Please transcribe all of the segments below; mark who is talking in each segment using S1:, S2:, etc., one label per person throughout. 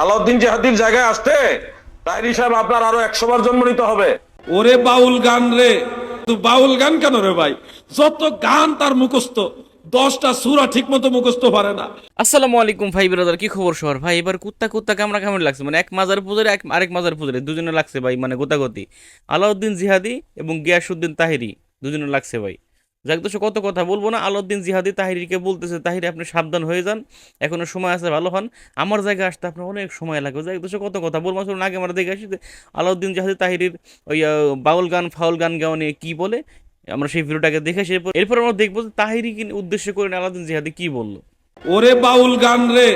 S1: আলাউদ্দিন জাহাদির জায়গায় আসতে তাইরি সাহেব আপনার আরও একশো বার জন্ম নিতে হবে।
S2: ওরে বাউল গান রে তুই বাউল গান কেন রে ভাই? যত গান তার মুখস্থ দশটা সুরা ঠিক মতো মুখস্থ পারে না।
S3: আসসালামু আলাইকুম ভাই ব্রাদার কি খবর সবার? ভাই এবার কুত্তা কুত্তা কামড়া কামড় লাগছে? মানে এক মাজার পুজোরে এক আরেক মাজার পুজোরে দুজনে লাগছে ভাই মানে গোতাগতি। আলাউদ্দিন জিহাদি এবং গিয়াসুদ্দিন তাহিরি দুজনে লাগছে ভাই। যাক দোষ কত কথা বলব না। আলাউদ্দিন জিহাদি তাহিরিকে বলতেছে, তাহিরি, আপনি সাবধান হয়ে যান। এখনও সময় আছে, ভালো হন। আমার জায়গায় আসতে আপনার অনেক সময় লাগবে। যাক দোষ কত কথা বলব চলুন আগে আমরা দেখে আসি আলাউদ্দিন জাহাদি তাহিরির ওই বাউল গান, ফাউল গান গাওয়া নিয়ে কী বলে। আমরা সেই ভিডিওটাকে দেখে এসে এরপর আমরা দেখব যে তাহিরিকে উদ্দেশ্য করে আলাউদ্দিন জিহাদি, কী বলল।
S2: ওরে বাউল গান রে,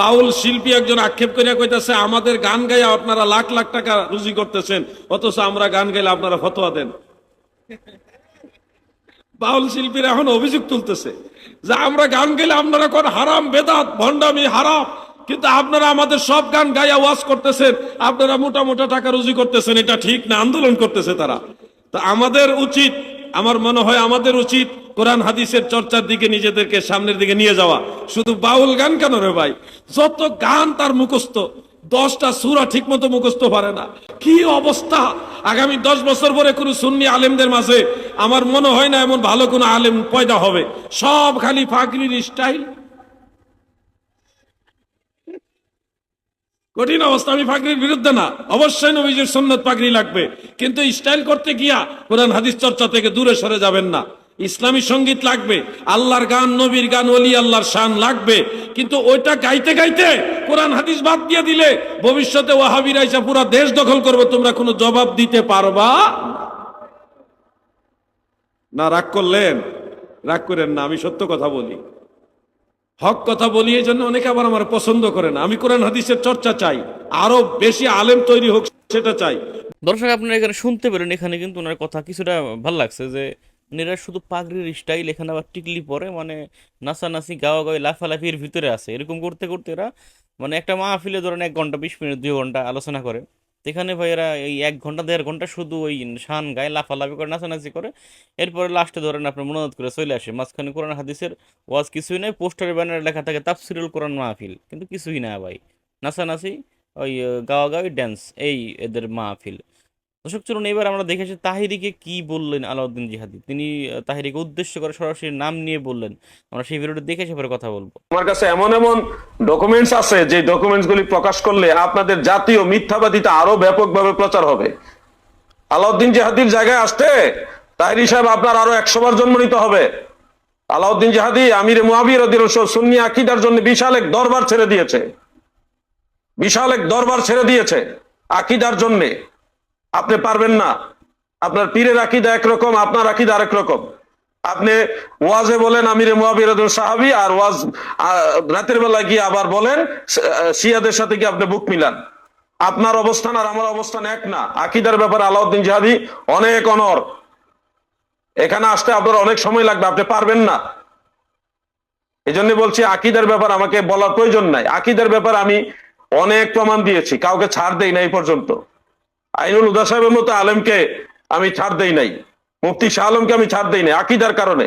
S2: বাউল শিল্পী একজন আক্ষেপ করিয়া কইতাছে, আমাদের গান গাইয়া আপনারা লাখ লাখ টাকা রুজি করতেছেন, অথচ আমরা গান গাইলে আপনারা ফতোয়া দেন। বাউল শিল্পীরা এখন অভিযোগ তুলতেছে যে আমরা গান গেলে আপনারা কোন হারাম, বেদাত, ভণ্ডামি, হারাম। কিন্তু আপনারা আমাদের সব গান গাইয়া ওয়াজ করতেছেন, আপনারা মোটা মোটা টাকা রুজি করতেছেন, এটা ঠিক না, আন্দোলন করতেছে তারা। তা আমাদের উচিত, আমার মনে হয় আমাদের উচিত কোরআন হাদিসের চর্চার দিকে নিজেদেরকে সামনের দিকে নিয়ে যাওয়া। শুধু বাউল গান কেন রে ভাই? যত গান তার মুখস্থ দশটা সুরা ঠিক মতো মুখস্থ পারে না। কি অবস্থা? আগামী দশ বছর পরে কোনো সুন্নি আলেমদের মাঝে আমার মনে হয় না এমন ভালো কোনো আলেম পয়দা হবে। সব খালি ফাকরির স্টাইল। কঠিন অবস্থা, আমি ফাকরির বিরুদ্ধে না। অবশ্যই নবীজির সন্ন্যত পাকড়ি লাগবে। কিন্তু স্টাইল করতে গিয়া কোরআন, হাদিস চর্চা থেকে দূরে সরে যাবেন না। ইসলামী সংগীত লাগবে, আল্লাহর গান, নবীর গান, ওলি আল্লাহর শান লাগবে। কিন্তু ওইটা গাইতে গাইতে কোরআন, হাদিস বাদ দিয়ে দিলে ভবিষ্যতে ওয়াহাবিরা এসে পুরো দেশ দখল করবে, তোমরা কোনো জবাব দিতে পারবা না? রাগ করলেন? রাগ করেন না, আমি সত্য কথা বলি। হক কথা বলি, এই জন্য অনেকে আবার আমার পছন্দ করে না। আমি কোরআন, হাদিসের চর্চা চাই, আরও বেশি আলেম তৈরি হোক, সেটা চাই।
S3: দর্শক, আপনারা এখানে শুনতে পেলেন, এখানে কিন্তু ওনার কথা কিছুটা ভালো লাগছে যে এরা শুধু পাগড়ির স্টাইল, এখানে আবার টিকলি পরে মানে নাচানাচি গাওয়া গাওয়া লাফালাফির ভিতরে আছে। এরকম করতে করতে এরা মানে একটা মাহফিলে ধরেন এক ঘণ্টা, বিশ মিনিট, দুই ঘণ্টা আলোচনা করে। এখানে ভাই এরা এই এক ঘণ্টা, দেড় ঘণ্টা শুধু ওই শান গায়ে লাফালাফি করে, নাচানাচি করে। এরপরে লাস্টে ধরেন আপনার মনোনয়ন করে চলে আসে। মাঝখানে কোরআন হাদিসের ওয়াজ কিছুই নেই পোস্টারের ব্যানারে লেখা থাকে, তাফসিরুল কোরআন মাহফিল। কিন্তু কিছুই না ভাই। নাচানাচি, ওই গাওয়া গাওয়ি ড্যান্স এই এদের মাহফিল। দর্শক, চলুন এবার আমরা দেখেছি তাহিরিকে কি বললেন আলাউদ্দিন জিহাদি। তিনি তাহিরিকে উদ্দেশ্য করে সরাসরি নাম নিয়ে বললেন। আমরা সেই ভিডিওটা দেখে এসে কথা বলব।
S1: আমার কাছে এমন এমন ডকুমেন্টস আছে, যে ডকুমেন্টস গুলি প্রকাশ করলে আপনাদের জাতীয় মিথ্যাবাদিতা আরও ব্যাপকভাবে প্রচার হবে। আলাউদ্দিন জাহাদির জায়গায় আসতে তাইরি সাহেব আপনার আরও একশো বার জন্ম নিতে হবে। আলাউদ্দিন জাহাদি, আমির মুয়াবির সুন্নি আকিদার জন্য বিশাল এক দরবার ছেড়ে দিয়েছে। বিশাল এক দরবার ছেড়ে দিয়েছে আকিদার জন্যে। আপনি পারবেন না। আপনার পীরের আকিদা একরকম, আপনার আকিদা আরেক রকম। আপনি ওয়াজে বলেন, আমিরে মুয়াবির সাহাবি, আর ওয়াজ রাতের বেলা গিয়ে আবার বলেন শিয়াদের সাথে কি আপনি বুক মিলান। আপনার অবস্থান আর আমার অবস্থান এক না। আকিদার ব্যাপারে আলাউদ্দিন জাহাদি অনেক অনর। এখানে আসতে আপনার অনেক সময় লাগবে, আপনি পারবেন না। এই জন্য বলছি, আকিদের ব্যাপার আমাকে বলার প্রয়োজন নাই। আকিদের ব্যাপার আমি অনেক প্রমাণ দিয়েছি, কাউকে ছাড় দেই না এই পর্যন্ত। আইনুল উদা সাহেবের মতো আলেমকে আমি ছাড় দেই নাই। মুফতি শাহ আলমকে আমি ছাড় দেই নাই, আকিদার কারণে।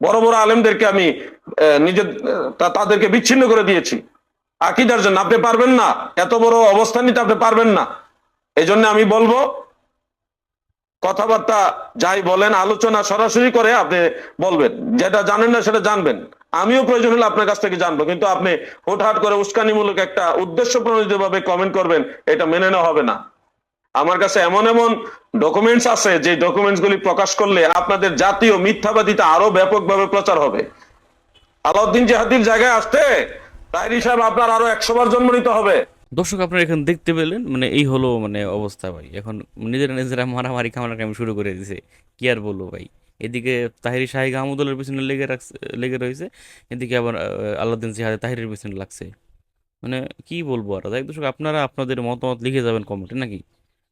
S1: বড় বড় আলেমদেরকে আমি নিজের তাদেরকে বিচ্ছিন্ন করে দিয়েছি। আকিদার জন্য আপনি পারবেন না, এত বড় অবস্থান নিতে আপনি পারবেন না। এই জন্য আমি বলব, কথাবার্তা যাই বলেন, আলোচনা সরাসরি করে আপনি বলবেন। যেটা জানেন না সেটা জানবেন। আমিও প্রয়োজন হলে আপনার কাছ থেকে জানব, কিন্তু আপনি হুটহাট করে উস্কানিমূলক একটা উদ্দেশ্য প্রণোদিত ভাবে কমেন্ট করবেন, এটা মেনে নেওয়া হবে না। আমার কাছে এমন এমন ডকুমেন্টস আছে, যে ডকুমেন্টস গুলি প্রকাশ করলে আপনাদের জাতীয় মিথ্যাবাদিতা আরও ব্যাপকভাবে প্রচার হবে। আলাউদ্দিন জাহাদির জায়গায় আসতে তাইরি সাহেব আপনার আরও একশো বার জন্ম নিতে হবে।
S3: দর্শক, আপনারা এখন দেখতে পেলেন মানে এই হলো মানে অবস্থা ভাই। এখন নিজেরা নিজেরা মারামারি কামড়াকামি শুরু করে দিছে। কি আর বলব ভাই? এদিকে তাহিরি শাহিক আহমদুল্লার পিছনে লেগে রাখছে, লেগে রয়েছে। এদিকে আবার আলাউদ্দিন জিহাদে তাহিরের পিছনে লাগছে। মানে কি বলব আর? দর্শক, আপনারা আপনাদের মতামত লিখে যাবেন কমেন্টে নাকি?